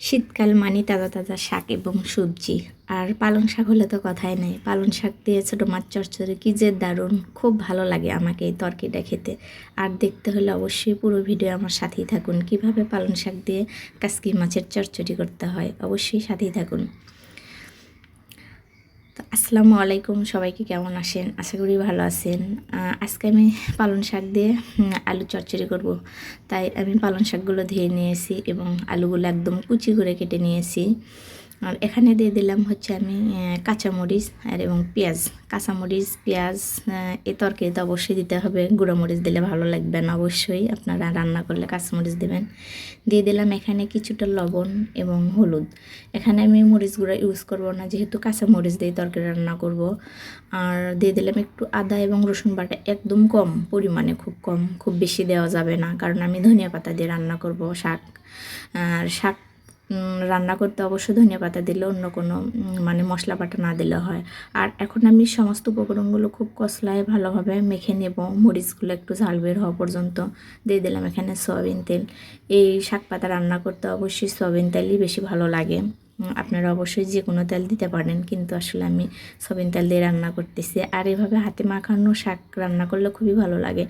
শীতকাল মানে তাজা তাজা শাক এবং সবজি। আর পালং শাক হলে তো কথাই নেই। পালং শাক দিয়ে ছোটো মাছ চচ্চড়ি কী যে দারুণ। খুব ভালো লাগে আমাকে এই তরকিটা খেতে। আর দেখতে হলে অবশ্যই পুরো ভিডিও আমার সাথেই থাকুন। কীভাবে পালং শাক দিয়ে কাসকি মাছের চচ্চড়ি করতে হয় অবশ্যই সাথেই থাকুন। আসসালামু আলাইকুম, সবাইকে কেমন আসেন আশা করি ভালো আছেন। আজকে আমি পালন শাক দিয়ে আলু চচ্চড়ি করব। তাই আমি পালন শাকগুলো ধুয়ে নিয়েছি এবং আলুগুলো একদম কুচি করে কেটে নিয়েছি। আর এখানে দিয়ে দিলাম হচ্ছে আমি কাঁচামরিচ আর এবং পেঁয়াজ। কাঁচামরিচ, পেঁয়াজ এই তরকারিতে অবশ্যই দিতে হবে। গুঁড়ো মরিচ দিলে ভালো লাগবে না অবশ্যই। আপনারা রান্না করলে কাঁচামরিচ দেবেন। দিয়ে দিলাম এখানে কিছুটা লবণ এবং হলুদ। এখানে আমি মরিচ গুঁড়া ইউজ করব না, যেহেতু কাঁচামরিচ দিয়ে তরকারি রান্না করব। আর দিয়ে দিলাম একটু আদা এবং রসুন বাটা, একদম কম পরিমাণে, খুব কম। খুব বেশি দেওয়া যাবে না, কারণ আমি ধনিয়া পাতা দিয়ে রান্না করব শাক। আর শাক রান্না করতে অবশ্য ধনিয়া পাতা দিলে অন্য কোনো মানে মশলা বাটা না দিলে হয়। আর এখন আমি সমস্ত উপকরণগুলো খুব কষলায় ভালোভাবে মেখে নেব। মরিচগুলো একটু ঝাল বের হওয়া পর্যন্ত দিয়ে দিলাম এখানে সয়াবিন তেল। এই শাক পাতা রান্না করতে অবশ্যই সয়াবিন তেলই বেশি ভালো লাগে। আপনারা অবশ্যই যে কোনো তেল দিতে পারেন, কিন্তু আসলে আমি সয়াবিন তেল দিয়ে রান্না করতেছি। আর এভাবে হাতে মাখানো শাক রান্না করলে খুবই ভালো লাগে।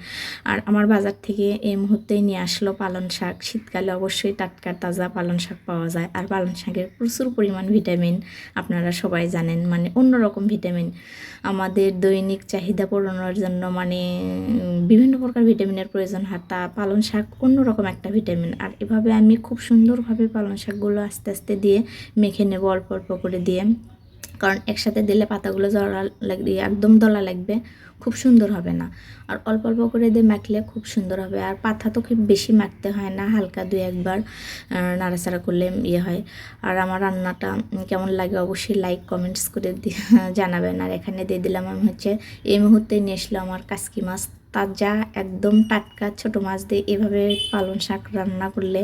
আর আমার বাজার থেকে এই মুহূর্তেই নিয়ে আসলো পালং শাক। শীতকালে অবশ্যই টাটকা, তাজা পালং শাক পাওয়া যায়। আর পালং শাকের প্রচুর পরিমাণ ভিটামিন আপনারা সবাই জানেন মানে অন্যরকম ভিটামিন। আমাদের দৈনিক চাহিদা পূরণের জন্য মানে বিভিন্ন প্রকার ভিটামিনের প্রয়োজন হয়। তা পালং শাক অন্যরকম একটা ভিটামিন। আর এভাবে আমি খুব সুন্দরভাবে পালং শাকগুলো আস্তে আস্তে দিয়ে মেখে নেব অল্প অল্প করে দিয়ে। কারণ একসাথে দিলে পাতাগুলো জলা লাগবে, একদম দলা লাগবে, খুব সুন্দর হবে না। আর অল্প অল্প করে দিয়ে মাখলে খুব সুন্দর হবে। আর পাতা তো খুব বেশি মাখতে হয় না, হালকা দুই একবার নাড়াচাড়া করলে ইয়ে হয়। আর আমার রান্নাটা কেমন লাগে অবশ্যই লাইক কমেন্টস করে জানাবেন। আর এখানে দিয়ে দিলাম আমি হচ্ছে এই মুহূর্তে নিয়ে আসলো আমার কাসকি মাছ। তাজা, একদম টাটকা ছোট মাছ দিয়ে এভাবে পালং শাক রান্না করলে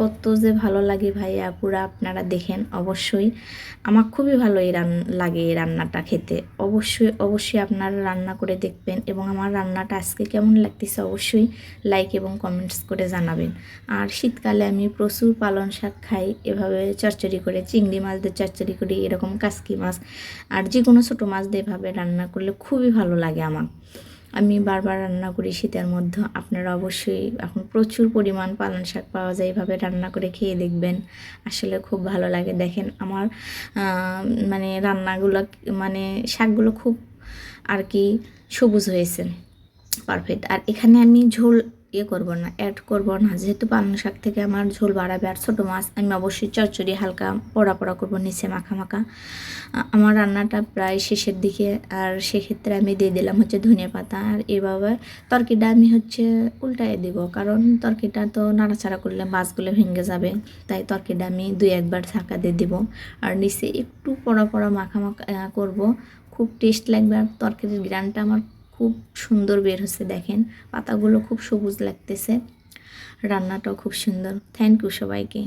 কত যে ভালো লাগে ভাই আপুরা আপনারা দেখেন, অবশ্যই। আমার খুবই ভালো এই রান, লাগে এই রান্নাটা খেতে। অবশ্যই অবশ্যই আপনারা রান্না করে দেখবেন এবং আমার রান্নাটা আজকে কেমন লাগতেছে অবশ্যই লাইক এবং কমেন্টস করে জানাবেন। আর শীতকালে আমি প্রচুর পালং শাক খাই, এভাবে চচ্চড়ি করে, চিংড়ি মাছ দিয়ে চচ্চড়ি করি, এরকম কাসকি মাছ। আর যে কোনো ছোটো মাছ দিয়ে এভাবে রান্না করলে খুবই ভালো লাগে আমার। আমি বারবার রান্না করি শীতের মধ্যে। আপনারা অবশ্যই এখন প্রচুর পরিমাণ পালং শাক পাওয়া যায় এভাবে রান্না করে খেয়ে দেখবেন। আসলে খুব ভালো লাগে। দেখেন আমার মানে রান্নাগুলো মানে শাকগুলো খুব আর কি সবুজ হয়েছে। পারফেক্ট আর এখানে আমি ঝোল ইয়ে করব না অ্যাড করব না। যেহেতু পালং শাক থেকে আমার ঝোল বাড়াবে আর ছোটো মাছ, আমি অবশ্যই চচ্চড়ি হালকা পড়া পড়া করব, নিচে মাখা মাখা। আমার রান্নাটা প্রায় শেষের দিকে, আর সেক্ষেত্রে আমি দিয়ে দিলাম হচ্ছে ধনিয়া পাতা। আর এভাবে তরকিটা আমি হচ্ছে উল্টায় দিব, কারণ তরকিটা তো নাড়াচাড়া করলে মাছগুলো ভেঙে যাবে, তাই তরকিটা আমি দুই একবার ঢাকা দিয়ে দিব। আর নিচে একটু পোড়া পোড়া মাখা মাখা করব, খুব টেস্ট লাগবে। আর তরকারির গ্রানটা আমার খুব সুন্দর বের হচ্ছে দেখেন। পাতাগুলো খুব সবুজ লাগতেছে। রান্নাটাও খুব সুন্দর। থ্যাংক ইউ সবাইকে।